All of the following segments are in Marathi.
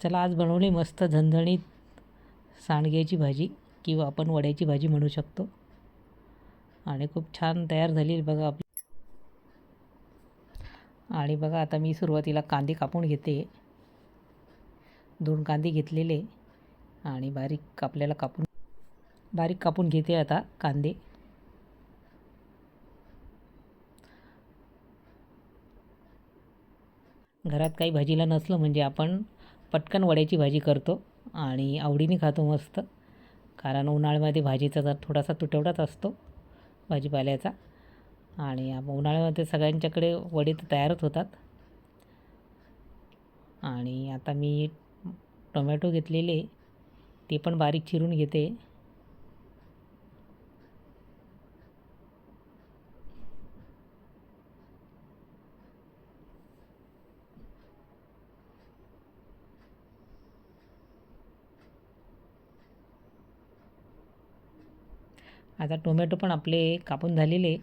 चला आज बनवली मस्त झणझणीत सांडग्याची भाजी किंवा आपण वड्याची भाजी म्हणू शकतो. आणि खूप छान तयार झाली बघा आपली. आणि बघा आता मी सुरुवातीला कांदे कापून घेते. दोन कांदे घेतलेले आणि बारीक आपल्याला कापून बारीक कापून घेते आता कांदे. घरात काही भाजीला नसलं म्हणजे आपण पटकन वड्याची भाजी करतो आणि आवडीने खातो मस्त. कारण उन्हाळ्यामध्ये भाजीचा जर थोडासा तुटवडाच असतो भाजीपाल्याचा. आणि उन्हाळ्यामध्ये सगळ्यांच्याकडे वडे तर तयारच होतात. आणि आता मी टोमॅटो घेतलेले ते पण बारीक चिरून घेते. आता टोमॅटो पण आपले कापून झालेले.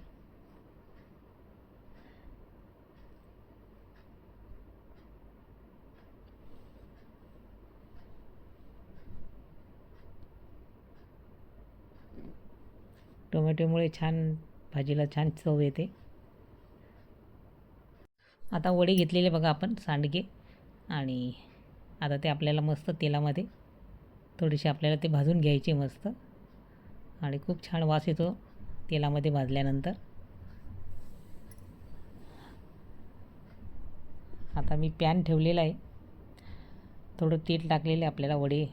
टोमॅटोमुळे छान भाजीला छान चव येते. आता वडे घेतलेले बघा आपण सांडगे. आणि आता ते आपल्याला मस्त तेलामध्ये थोडेसे आपल्याला ते भाजून घ्यायचे मस्त. आणि खूप छान वास येतो तेलामध्ये भाजल्यानंतर. आता मी पॅन ठेवलेला आहे. थोडं तेल टाकलेलं आहे आपल्याला वडे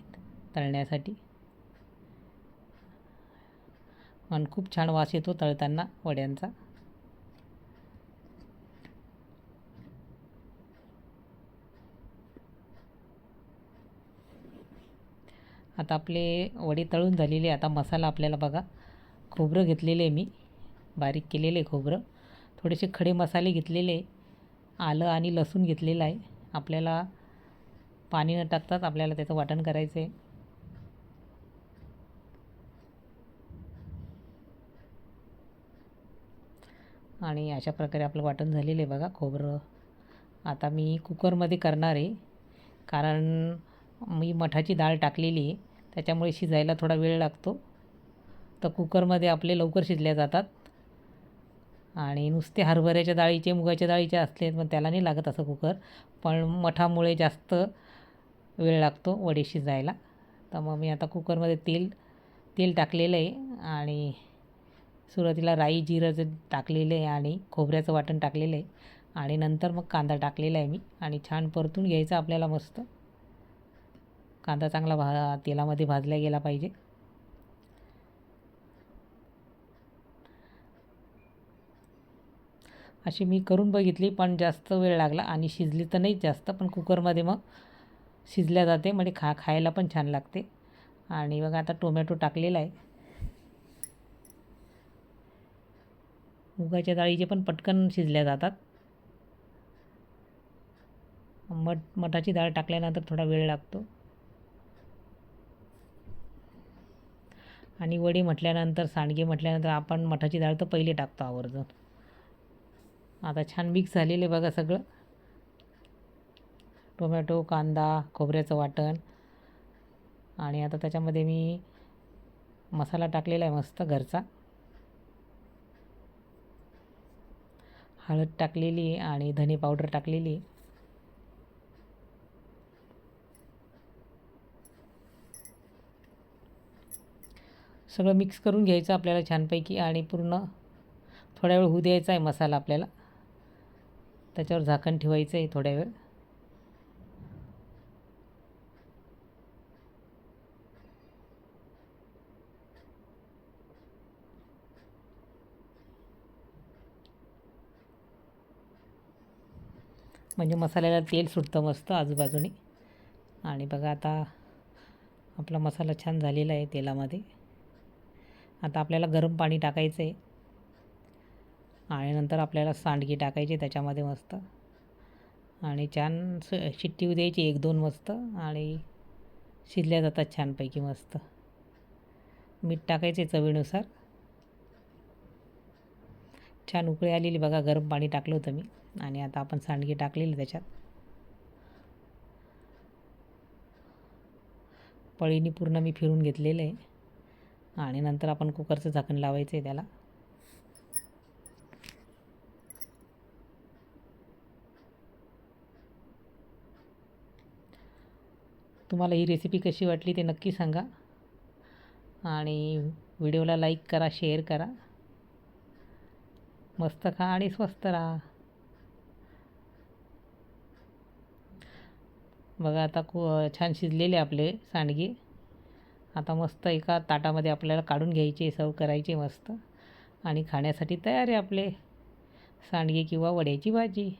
तळण्यासाठी. आणि खूप छान वास येतो तळताना वड्यांचा. आता आपले वडे तळून झालेले आता मसाला आपल्याला बघा खोबरं घेतलेले आहे मी. बारीक केलेले खोबरं. थोडेसे खडे मसाले घेतलेले आलं आणि लसूण घेतलेलं आहे. आपल्याला पाणी न टाकताच आपल्याला त्याचं वाटण करायचं आहे. आणि अशा प्रकारे आपलं वाटण झालेलं आहे बघा खोबरं. आता मी कुकरमध्ये करणार आहे. कारण मी मठाची डाळ टाकलेली आहे. त्याच्यामुळे शिजायला थोडा वेळ लागतो. तर कुकरमध्ये आपले लवकर शिजल्या जातात. आणि नुसते हरभऱ्याच्या डाळीचे मुगाच्या डाळीचे असले पण त्याला नाही लागत असं कुकर. पण मठामुळे जास्त वेळ लागतो वडे शिजायला. तर मग मी आता कुकरमध्ये तेल तेल टाकलेलं आहे. आणि सुरुवातीला राई जिरं टाकलेलं आहे आणि खोबऱ्याचं वाटण टाकलेलं आहे. आणि नंतर मग कांदा टाकलेला आहे मी. आणि छान परतून घ्यायचा आपल्याला मस्त. कांदा चांगला भा तेलामध्ये भाजला गेला पाहिजे. अशी मी करून बघितली पण जास्त वेळ लागला आणि शिजली तर नाही जास्त पण कुकरमध्ये मग शिजल्या जाते म्हणजे खा खायला पण छान लागते. आणि बघा आता टोमॅटो टाकलेला आहे. मुगाच्या डाळीचे पण पटकन शिजल्या जातात. मठ मठाची डाळ टाकल्यानंतर थोडा वेळ लागतो. आणि वडी म्हटल्यानंतर सांडगे म्हटल्यानंतर आपण मठाची डाळ तर पहिले टाकतो आवर्जून. आता छान मिक्स झालेलं आहे बघा सगळं. टोमॅटो कांदा खोबऱ्याचं वाटण. आणि आता त्याच्यामध्ये मी मसाला टाकलेला आहे मस्त घरचा. हळद टाकलेली आणि धने पावडर टाकलेली आहे सगळं मिक्स करून घ्यायचं आपल्याला छानपैकी आणि पूर्ण थोड्या वेळ होऊ द्यायचा आहे मसाला आपल्याला. त्याच्यावर झाकण ठेवायचं आहे थोड्या वेळ. म्हणजे मसाल्याला तेल सुटतं मस्त आजूबाजूने. आणि बघा आता आपला मसाला छान झालेला आहे तेलामध्ये. आता आपल्याला गरम पाणी टाकायचं आहे आणि नंतर आपल्याला सांडगी टाकायची त्याच्यामध्ये मस्त. आणि छान स शिट्टी द्यायची एक दोन मस्त. आणि शिजल्या जातात छानपैकी मस्त. मीठ टाकायचे चवीनुसार. छान उकळी आलेली बघा गरम पाणी टाकलं होतं मी. आणि आता आपण सांडगी टाकलेली त्याच्यात. पळीने पूर्ण मी फिरून घेतलेलं आहे. आणि नंतर आपण कुकरचं झाकण लावायचं आहे त्याला. तुम्हाला ही रेसिपी कशी वाटली ते नक्की सांगा. आणि व्हिडिओला लाईक करा शेअर करा. मस्त खा आणि स्वस्त राहा. बघा आता कु छान शिजलेले आपले सांडगे. आता मस्त एका ताटामध्ये आपल्याला काढून घ्यायचे सर्व करायचे मस्त. आणि खाण्यासाठी तयार आहे आपले सांडगे किंवा वड्याची भाजी.